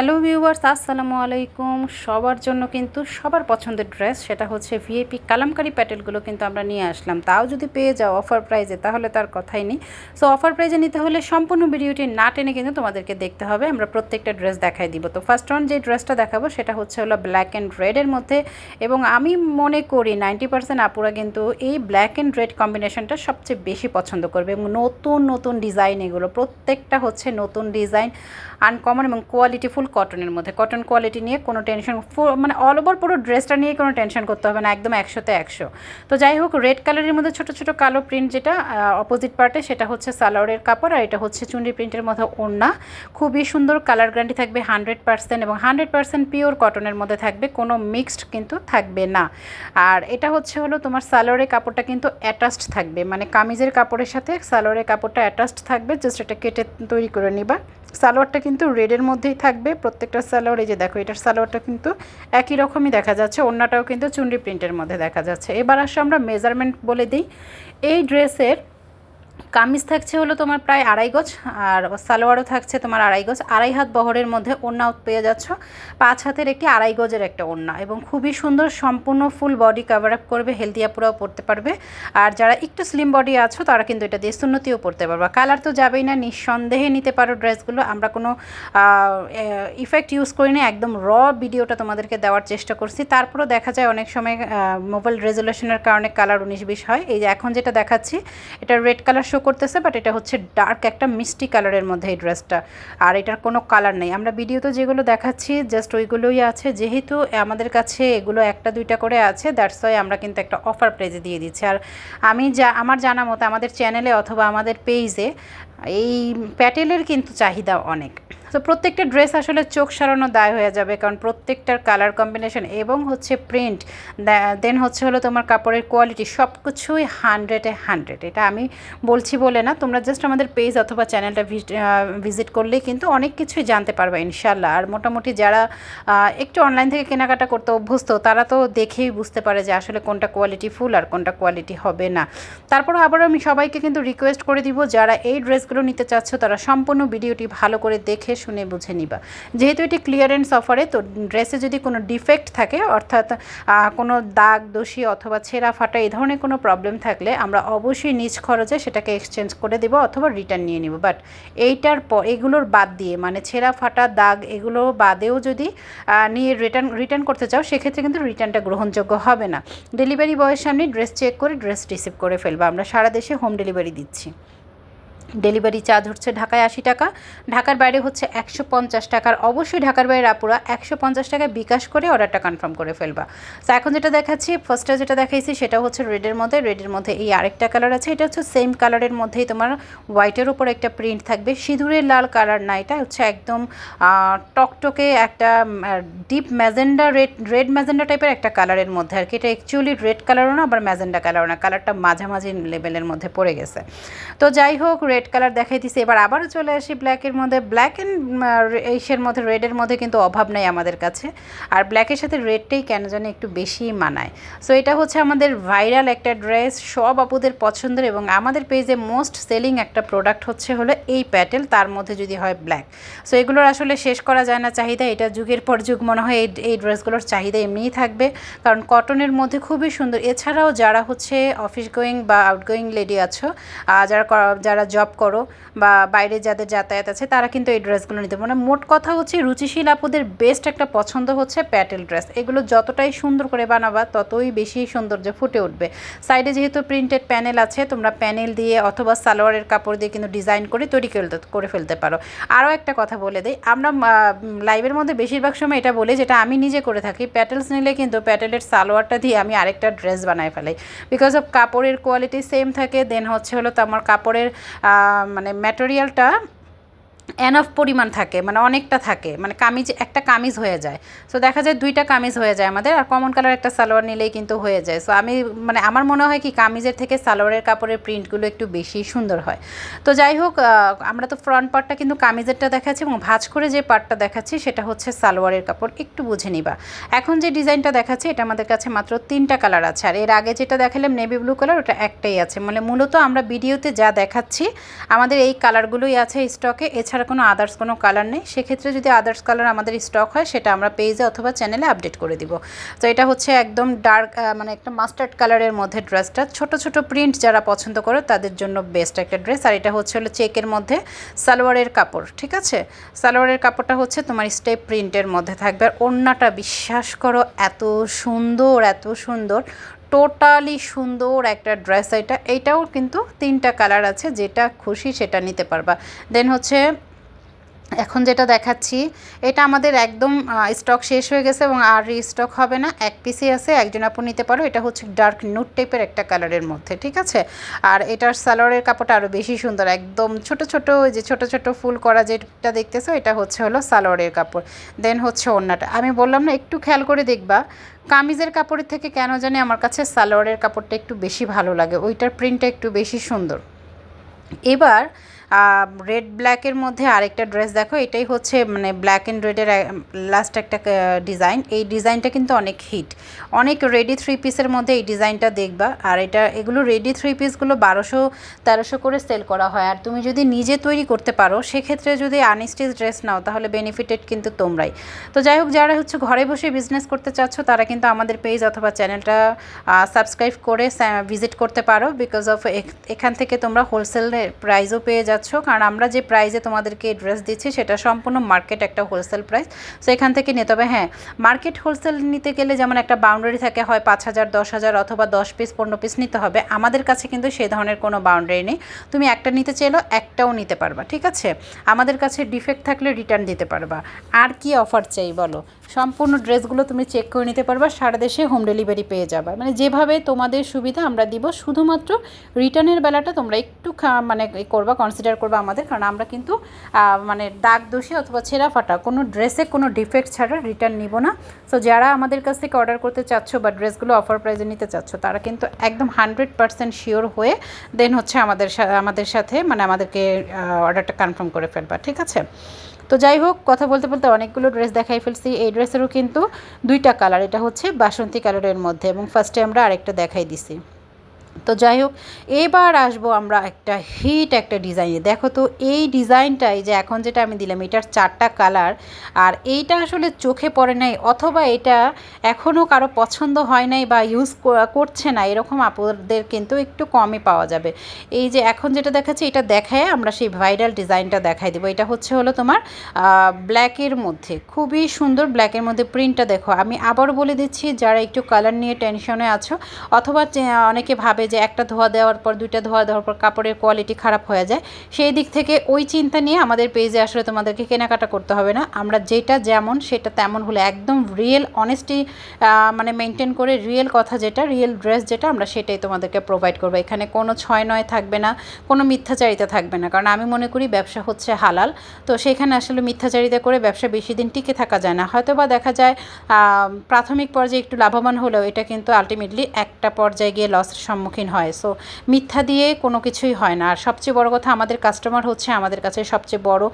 Hello viewers, আসসালামু আলাইকুম। সবার জন্য কিন্তু সবার পছন্দের ড্রেস সেটা হচ্ছে ভিএপি কালামকারি প্যাটেলগুলো কিন্তু আমরা নিয়ে আসলাম। তাও যদি পেয়ে যাও অফার প্রাইজে, তাহলে তার কথাই নেই। সো অফার প্রাইজে নিতে হলে সম্পূর্ণ ভিডিওটি না টেনে কিন্তু তোমাদেরকে দেখতে হবে। আমরা প্রত্যেকটা ড্রেস দেখাই দিব। তো ফার্স্ট ওয়ান যে ড্রেসটা দেখাবো, সেটা হচ্ছে হলো ব্ল্যাক অ্যান্ড রেডের মধ্যে। এবং আমি মনে করি নাইনটি পার্সেন্ট আপুরা কিন্তু এই ব্ল্যাক অ্যান্ড রেড কম্বিনেশনটা সবচেয়ে বেশি পছন্দ করবে। এবং নতুন নতুন ডিজাইন এগুলো, প্রত্যেকটা হচ্ছে নতুন ডিজাইন আনকমন এবং কোয়ালিটি ফুল কটনের মধ্যে। কটন কোয়ালিটি নিয়ে কোনো টেনশন মানে অল ওভার পুরো ড্রেসটা নিয়ে কোনো টেনশন করতে হবে না, একদম একশোতে একশো। তো যাই হোক রেড কালারের মধ্যে ছোটো ছোটো কালো প্রিন্ট যেটা অপোজিট পার্টে সেটা হচ্ছে সালোয়ারের কাপড় আর এটা হচ্ছে চুন্ডি প্রিন্টের মধ্যে ওড়না। খুবই সুন্দর কালার গ্যারান্টি থাকবে হান্ড্রেড পার্সেন্ট এবং হান্ড্রেড পার্সেন্ট পিওর কটনের মধ্যে থাকবে, কোনো মিক্সড কিন্তু থাকবে না। আর এটা হচ্ছে হলো তোমার সালোয়ারের কাপড়টা কিন্তু অ্যাটাচড থাকবে মানে কামিজের কাপড়ের সাথে সালোয়ারের কাপড়টা অ্যাটাচড থাকবে জাস্ট এটা কেটে তৈরি করে নিবা। সালোয়ারটা কিন্তু রেডের মধ্যেই থাকবে প্রত্যেকটা সালোয়ার। এই যে দেখো, এটার সালোয়ারটা কিন্তু একই রকমই দেখা যাচ্ছে অন্যটাও কিন্তু চুন্ডি প্রিন্টের মধ্যে দেখা যাচ্ছে। এবার আসে আমরা মেজারমেন্ট বলে দিই। এই ড্রেসের কামিজ থাকছে হলো তোমার প্রায় আড়াই গজ, আর সালোয়ারও থাকছে তোমার আড়াই গজ। আড়াই হাত বহরের মধ্যে ওড়নাও পেয়ে যাচ্ছ। পাঁচ হাতের একটি আড়াই গজের একটা ওড়না এবং খুবই সুন্দর সম্পূর্ণ ফুল বডি কাভার আপ করবে হেলদি আপুরাও পরতে পারবে। আর যারা একটু স্লিম বডি আছো, তারা কিন্তু এটা দিয়ে সুন্নতিও পরতে পারবে। কালার তো যাবেই না, নিঃসন্দেহে নিতে পারো ড্রেসগুলো। আমরা কোনো ইফেক্ট ইউজ করি না, একদম র ভিডিওটা তোমাদেরকে দেওয়ার চেষ্টা করছি। তারপরেও দেখা যায় অনেক সময় মোবাইল রেজুলেশনের কারণে কালার উনিশ বিশ হয়। এই যে এখন যেটা দেখাচ্ছি, এটা রেড কালার শো করতেছে বাট এটা হচ্ছে ডার্ক একটা মিষ্টি কালারের মধ্যে এই ড্রেসটা আর এটার কোনো কালার নেই। আমরা ভিডিওতে যেগুলো দেখাচ্ছি জাস্ট ওইগুলোই আছে। যেহেতু আমাদের কাছে এগুলো একটা, দুইটা করে আছে দ্যাটস ওয়াই আমরা কিন্তু একটা অফার প্রাইজে দিয়ে দিচ্ছি। আর আমি যা, আমার জানা মতো আমাদের চ্যানেলে অথবা আমাদের পেজে এই প্যাটেলের কিন্তু চাহিদা অনেক। তো প্রত্যেকটা ড্রেস আসলে চোখ সারানো দায় হয়ে যাবে, কারণ প্রত্যেকটার কালার কম্বিনেশন এবং হচ্ছে প্রিন্ট দেন হচ্ছে হলো তোমার কাপড়ের কোয়ালিটি সব কিছুই হান্ড্রেডে হান্ড্রেড এটা আমি বলছি বলে না, তোমরা জাস্ট আমাদের পেজ অথবা চ্যানেলটা ভিজিট করলেই কিন্তু অনেক কিছুই জানতে পারবে ইনশাল্লাহ আর মোটামুটি যারা একটু অনলাইন থেকে কেনাকাটা করতে অভ্যস্ত, তারা তো দেখেই বুঝতে পারে যে আসলে কোনটা কোয়ালিটি ফুল আর কোনটা কোয়ালিটি হবে না। তারপর আবার আমি সবাইকে কিন্তু রিকোয়েস্ট করে দিব, যারা এই ড্রেসগুলো নিতে চাচ্ছ, তারা সম্পূর্ণ ভিডিওটি ভালো করে দেখে শুনে বুঝে নিবা। যেহেতু এটি ক্লিয়ারেন্স অফারে তো ড্রেসে যদি কোনো ডিফেক্ট থাকে, অর্থাৎ কোনো দাগ, দোষী অথবা ছেঁড়া ফাটা এই ধরনের কোনো প্রবলেম থাকলে আমরা অবশ্যই নিজ খরচে সেটাকে এক্সচেঞ্জ করে দেবো অথবা রিটার্ন নিয়ে নিব। বাট এইটার পর এগুলোর বাদ দিয়ে মানে ছেঁড়া ফাটা, দাগ, এগুলো বাদেও যদি নিয়ে রিটার্ন রিটার্ন করতে চাও, সেক্ষেত্রে কিন্তু রিটার্নটা গ্রহণযোগ্য হবে না। ডেলিভারি বয়ের সামনে ড্রেস চেক করে ড্রেস রিসিভ করে ফেলব। আমরা সারা দেশে হোম ডেলিভারি দিচ্ছি। ডেলিভারি চার্জ হচ্ছে ঢাকায় আশি টাকা, ঢাকার বাইরে হচ্ছে একশো পঞ্চাশ টাকার। অবশ্যই ঢাকার বাইরে আপুরা একশো পঞ্চাশ টাকায় বিকাশ করে অর্ডারটা কনফার্ম করে ফেলবা। তো এখন যেটা দেখাচ্ছি ফার্স্টে যেটা দেখাইছি সেটা হচ্ছে রেডের মধ্যে রেডের মধ্যে এই আরেকটা কালার আছে। এটা হচ্ছে সেম কালারের মধ্যেই তোমার হোয়াইটের ওপর একটা প্রিন্ট থাকবে। সিঁদুরের লাল কালার না এটা, হচ্ছে একদম টকটকে একটা deep magenta red red magenta টাইপের একটা কালারের মধ্যে আর কি। এটা অ্যাকচুয়ালি রেড কালারও না, আবার ম্যাজেন্ডা কালারও না। কালারটা মাঝামাঝি লেভেলের মধ্যে পড়ে গেছে। তো যাই হোক রেড রেড কালার দেখাই দিছে। এবার আবারও চলে আসি ব্ল্যাকের মধ্যে। ব্ল্যাক অ্যান্ড এইসের মধ্যে রেডের মধ্যে কিন্তু অভাব নেই আমাদের কাছে। আর ব্ল্যাকের সাথে রেডটাই কেন জানি একটু বেশি মানায়। সো এটা হচ্ছে আমাদের ভাইরাল একটা ড্রেস সব আপুদের পছন্দের এবং আমাদের পেজে মোস্ট সেলিং একটা প্রোডাক্ট হচ্ছে হলো এই প্যাটেল। তার মধ্যে যদি হয় ব্ল্যাক সো এগুলোর আসলে শেষ করা যায় না চাহিদা। এটা যুগের পর যুগ মনে হয় এই এই ড্রেসগুলোর চাহিদা এমনিই থাকবে। কারণ কটনের মধ্যে খুবই সুন্দর। এছাড়াও যারা হচ্ছে অফিস গোয়িং বা আউটগোয়িং লেডি আছো যারা যারা জব জব করো বা বাইরে যাদের যাতায়াত আছে, তারা কিন্তু এই ড্রেসগুলো নিতে মানে মোট কথা হচ্ছে রুচিশীল আপুদের বেস্ট একটা পছন্দ হচ্ছে প্যাটেল ড্রেস এগুলো যতটাই সুন্দর করে বানাবা, ততই বেশি সৌন্দর্য ফুটে উঠবে। সাইডে যেহেতু প্রিন্টেড প্যানেল আছে, তোমরা প্যানেল দিয়ে অথবা সালোয়ারের কাপড় দিয়ে কিন্তু ডিজাইন করে তৈরি করে ফেলতে পারো। আরও একটা কথা বলে দিই, আমরা লাইভের মধ্যে বেশিরভাগ সময় এটা বলি যেটা আমি নিজে করে থাকি প্যাটেলস নিলে কিন্তু প্যাটেলের সালোয়ারটা দিয়ে আমি আরেকটা ড্রেস বানাই ফেলাই। বিকজ অফ কাপড়ের কোয়ালিটি সেম থাকে দেন হচ্ছে হলো তো আমার কাপড়ের মানে ম্যাটেরিয়ালটা এনাফ পরিমাণ থাকে মানে অনেকটা থাকে মানে কামিজ, একটা কামিজ হয়ে যায়। সো দেখা যায় দুইটা কামিজ হয়ে যায় আমাদের, আর কমন কালার একটা সালোয়ার নিলেই কিন্তু হয়ে যায়। সো আমি মানে আমার মনে হয় কি, কামিজের থেকে সালোয়ারের কাপড়ের প্রিন্টগুলো একটু বেশি সুন্দর হয়। তো যাই হোক আমরা তো ফ্রন্ট পার্টটা কিন্তু কামিজেরটা দেখাচ্ছি এবং ভাজ করে যে পার্টটা দেখাচ্ছি সেটা হচ্ছে সালোয়ারের কাপড়, একটু বুঝে নিবা। এখন যে ডিজাইনটা দেখাচ্ছি, এটা আমাদের কাছে মাত্র তিনটা কালার আছে। আর এর আগে যেটা দেখালাম নেভি ব্লু কালার ওটা একটাই আছে। মানে মূলত আমরা ভিডিওতে যা দেখাচ্ছি, আমাদের এই কালারগুলোই আছে স্টকে এছাড়া ছাড়া কোনো আদার্স কোনো কালার নেই। সেক্ষেত্রে যদি আদার্স কালার আমাদের স্টক হয়, সেটা আমরা পেজে অথবা চ্যানেলে আপডেট করে দিব। তো এটা হচ্ছে একদম ডার্ক মানে একটা মাস্টার্ড কালারের মধ্যে ড্রেসটা ছোট ছোট প্রিন্ট যারা পছন্দ করে, তাদের জন্য বেস্ট একটা ড্রেস আর এটা হচ্ছে হলো চেকের মধ্যে সালোয়ারের কাপড়, ঠিক আছে? সালোয়ারের কাপড়টা হচ্ছে তোমার স্টেপ প্রিন্টের মধ্যে থাকবে। আর ওড়নাটা বিশ্বাস করো, এত সুন্দর এত সুন্দর টোটালি সুন্দর একটা ড্রেস এটা। এইটাও কিন্তু তিনটা কালার আছে, যেটা খুশি সেটা নিতে পারবা। দেন হচ্ছে এখন যেটা দেখাচ্ছি, এটা আমাদের একদম স্টক শেষ হয়ে গেছে এবং আর স্টক হবে না। এক পিসই আছে, একজন আপু নিতে পারো, এটা হচ্ছে ডার্ক নুট টাইপের একটা কালারের মধ্যে, ঠিক আছে? আর এটার সালোয়ারের কাপড়টা আরও বেশি সুন্দর, একদম ছোট ছোট যে ছোট ছোট ফুল করা যেটা দেখতেছো, এটা হচ্ছে হলো সালোয়ারের কাপড়। দেন হচ্ছে ওড়নাটা। আমি বললাম না, একটু খেয়াল করে দেখবা, কামিজের কাপড়ের থেকে কেন জানি আমার কাছে সালোয়ারের কাপড়টা একটু বেশি ভালো লাগে, ওইটার প্রিন্টটা একটু বেশি সুন্দর। এবার রেড ব্ল্যাকের মধ্যে আরেকটা ড্রেস দেখো, এটাই হচ্ছে মানে ব্ল্যাক অ্যান্ড রেডের লাস্ট একটা ডিজাইন এই ডিজাইনটা কিন্তু অনেক হিট অনেক রেডি থ্রি পিসের মধ্যে এই ডিজাইনটা দেখবা। আর এটা, এগুলো রেডি থ্রি পিসগুলো বারোশো, তেরোশো করে সেল করা হয়। আর তুমি যদি নিজে তৈরি করতে পারো, সেক্ষেত্রে যদি আনস্টিচ ড্রেস নাও, তাহলে বেনিফিটেড কিন্তু তোমরাই। তো যাই হোক, যারা হচ্ছে ঘরে বসে বিজনেস করতে চাচ্ছ, তারা কিন্তু আমাদের পেজ অথবা চ্যানেলটা সাবস্ক্রাইব করে ভিজিট করতে পারো। বিকজ অফ এখান থেকে তোমরা হোলসেল প্রাইসও পেয়ে যাচ্ছ। পাচ্ছ কারণ আমরা যে প্রাইজে তোমাদেরকে ড্রেস দিচ্ছি, সেটা সম্পূর্ণ মার্কেট একটা হোলসেল প্রাইস সো এখান থেকে নিতে হবে হ্যাঁ মার্কেট হোলসেল নিতে গেলে যেমন একটা বাউন্ডারি থাকে, হয় পাঁচ হাজার, দশ হাজার অথবা দশ পিস পনেরো পিস নিতে হবে। আমাদের কাছে কিন্তু সে ধরনের কোনো বাউন্ডারি নেই। তুমি একটা নিতে চাইলেও একটাও নিতে পারবা, ঠিক আছে? আমাদের কাছে ডিফেক্ট থাকলে রিটার্ন দিতে পারবা। আর কি অফার চাই বলো? সম্পূর্ণ ড্রেসগুলো তুমি চেক করে নিতে পারবা, সারা দেশে হোম ডেলিভারি পেয়ে যাবা। মানে যেভাবে তোমাদের সুবিধা আমরা দিব, শুধুমাত্র রিটার্নের বেলাটা তোমরা একটু মানে করবা কনসিডার করবা আমাদের, কারণ আমরা কিন্তু মানে দাগ দোষী অথবা ছেঁড়া ফাটা, কোনো ড্রেসে কোনো ডিফেক্ট ছাড়া রিটার্ন নিব না। সো যারা আমাদের কাছ থেকে অর্ডার করতে চাচ্ছ বা ড্রেসগুলো অফার প্রাইজে নিতে চাচ্ছ, তারা কিন্তু একদম হান্ড্রেড পারসেন্ট শিওর হয়ে দেন হচ্ছে আমাদের আমাদের সাথে মানে আমাদেরকে অর্ডারটা কনফার্ম করে ফেলবা, ঠিক আছে? তো যাই হোক, কথা বলতে বলতে অনেকগুলো ড্রেস দেখাই ফেলছি। এই ড্রেসেরও কিন্তু দুইটা কালার এটা হচ্ছে বাসন্তী কালারের মধ্যে এবং ফার্স্টে আমরা আরেকটা দেখাই দিছি। তো যাই হোক, এবার আসব আমরা একটা হিট একটা ডিজাইনে দেখো তো, এই ডিজাইনটাই যে এখন যেটা আমি দিলাম, এটার চারটা কালার আর এইটা আসলে চোখে পড়ে নাই, অথবা এটা এখনও কারও পছন্দ হয় নাই বা ইউজ করছে না, এরকম আপুদের কিন্তু একটু কমই পাওয়া যাবে। এই যে এখন যেটা দেখাচ্ছে, এটা দেখায় আমরা সেই ভাইরাল ডিজাইনটা দেখাই দেবো। এটা হচ্ছে হলো তোমার ব্ল্যাকের মধ্যে, খুবই সুন্দর ব্ল্যাকের মধ্যে প্রিন্টটা দেখো। আমি আবারও বলে দিচ্ছি, যারা একটু কালার নিয়ে টেনশনে আছো, অথবা অনেকে ভাবে যে একটা ধোয়া দেওয়ার পর, দুইটা ধোয়া দেওয়ার পর কাপড়ের কোয়ালিটি খারাপ হয়ে যায়। সেই দিক থেকে ওই চিন্তা নিয়ে আমাদের পেজে আসলে তোমাদেরকে কেনাকাটা করতে হবে না। আমরা যেটা যেমন সেটা তেমন হলে একদম রিয়েল অনেস্টি মানে মেনটেন করে রিয়েল কথা যেটা রিয়েল ড্রেস যেটা, আমরা সেটাই তোমাদেরকে প্রোভাইড করব। এখানে কোনো ছয় নয় থাকবে না, কোনো মিথ্যাচারিতা থাকবে না। কারণ আমি মনে করি ব্যবসা হচ্ছে হালাল। তো সেখানে আসলে মিথ্যাচারিতা করে ব্যবসা বেশি দিন টিকে থাকা যায় না। হয়তো বা দেখা যায় প্রাথমিক পর্যায়ে একটু লাভবান হলেও এটা কিন্তু আলটিমেটলি একটা পর্যায়ে গিয়ে লসের সম্মুখীন হয়। সো মিথ্যা দিয়ে কোনো কিছুই হয় না। আর সবচেয়ে বড় কথা আমাদের কাস্টমার হচ্ছে আমাদের কাছে সবচেয়ে বড়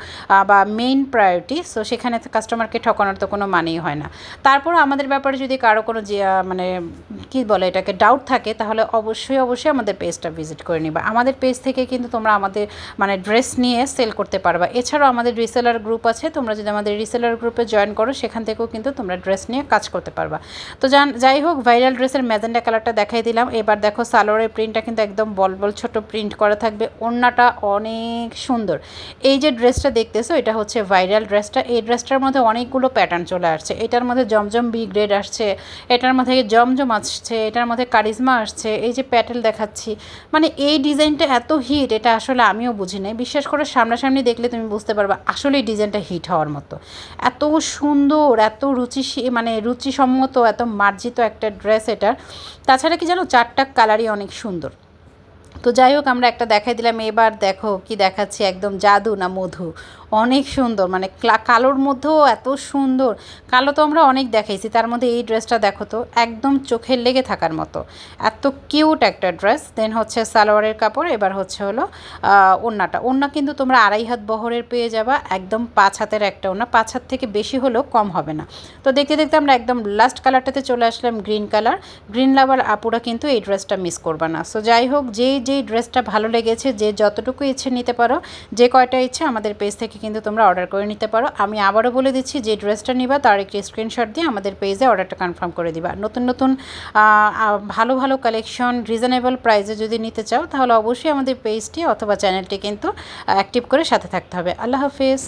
বা মেইন প্রায়োরিটি সো সেখানে কাস্টমারকে ঠকানোর তো কোনো মানেই হয় না। তারপর আমাদের ব্যাপারে যদি কারও কোনো যে মানে কি বলে এটাকে ডাউট থাকে, তাহলে অবশ্যই অবশ্যই আমাদের পেজটা ভিজিট করে নিবা। আমাদের পেজ থেকে কিন্তু তোমরা আমাদের মানে ড্রেস নিয়ে সেল করতে পারবা। এছাড়াও আমাদের রিসেলার গ্রুপ আছে। তোমরা যদি আমাদের রিসেলার গ্রুপে জয়েন করো, সেখান থেকেও কিন্তু তোমরা ড্রেস নিয়ে কাজ করতে পারবা। তো যাই হোক ভাইরাল ড্রেসের ম্যাজেন্ডা কালারটা দেখাই দিলাম। এবার দেখো সালোয়ারের প্রিন্টটা কিন্তু একদম বল বল ছোট প্রিন্ট করা থাকবে। ওড়নাটা অনেক সুন্দর। এই যে ড্রেসটা দেখতেছো, এটা হচ্ছে ভাইরাল ড্রেসটা। এই ড্রেসটার মধ্যে অনেকগুলো প্যাটার্ন চলে আসছে। এটার মধ্যে জমজম বি গ্রেড আসছে, এটার মধ্যে জমজম আসছে, এটার মধ্যে কারিজমা আসছে, এই যে প্যাটেল দেখাচ্ছি। মানে এই ডিজাইনটা এত হিট, এটা আসলে আমিও বুঝি নাই। বিশ্বাস করে, সামনাসামনি দেখলে তুমি বুঝতে পারবে আসলে ডিজাইনটা হিট হওয়ার মতো। এত সুন্দর, এত রুচি মানে রুচিসম্মত, এত মার্জিত একটা ড্রেস এটার তাছাড়া কি জানো, চারটা কালারই অনেক সুন্দর। তো যাই হোক, আমরা একটা দেখাই দিলাম। এবার দেখো কি দেখাচ্ছি একদম জাদু না মধু? অনেক সুন্দর মানে কালোর মধ্যেও এত সুন্দর। কালো তো আমরা অনেক দেখাইছি, তার মধ্যে এই ড্রেসটা দেখো তো, একদম চোখের লেগে থাকার মতো। এত কিউট একটা ড্রেস, দেন হচ্ছে সালোয়ারের কাপড়, এবার হচ্ছে হলো ওড়নাটা ওড়না কিন্তু তোমরা আড়াই হাত বহরের পেয়ে যাবা, একদম পাঁচ হাতের একটা ওড়না পাঁচ হাত থেকে বেশি হলেও কম হবে না। তো দেখতে দেখতে আমরা একদম লাস্ট কালারটাতে চলে আসলাম গ্রিন কালার গ্রিন লাভার আপুরা কিন্তু এই ড্রেসটা মিস করবা না। সো যাই হোক, যেই যেই ড্রেসটা ভালো লেগেছে, যে যতটুকু ইচ্ছে নিতে পারো, যে কয়টা ইচ্ছে আমাদের পেজ থেকে থেকে কিন্তু তোমরা অর্ডার করে নিতে পারো। আমি আবারও বলে দিচ্ছি যে ড্রেসটা নিবা, তার একটি স্ক্রিনশট দিয়ে আমাদের পেজে অর্ডারটা কনফার্ম করে দিবা। নতুন নতুন ভালো ভালো কালেকশন রিজনেবল প্রাইসে যদি নিতে চাও, তাহলে অবশ্যই আমাদের পেজটি অথবা চ্যানেলটি কিন্তু অ্যাক্টিভ করে সাথে থাকতে হবে। আল্লাহ হাফেজ।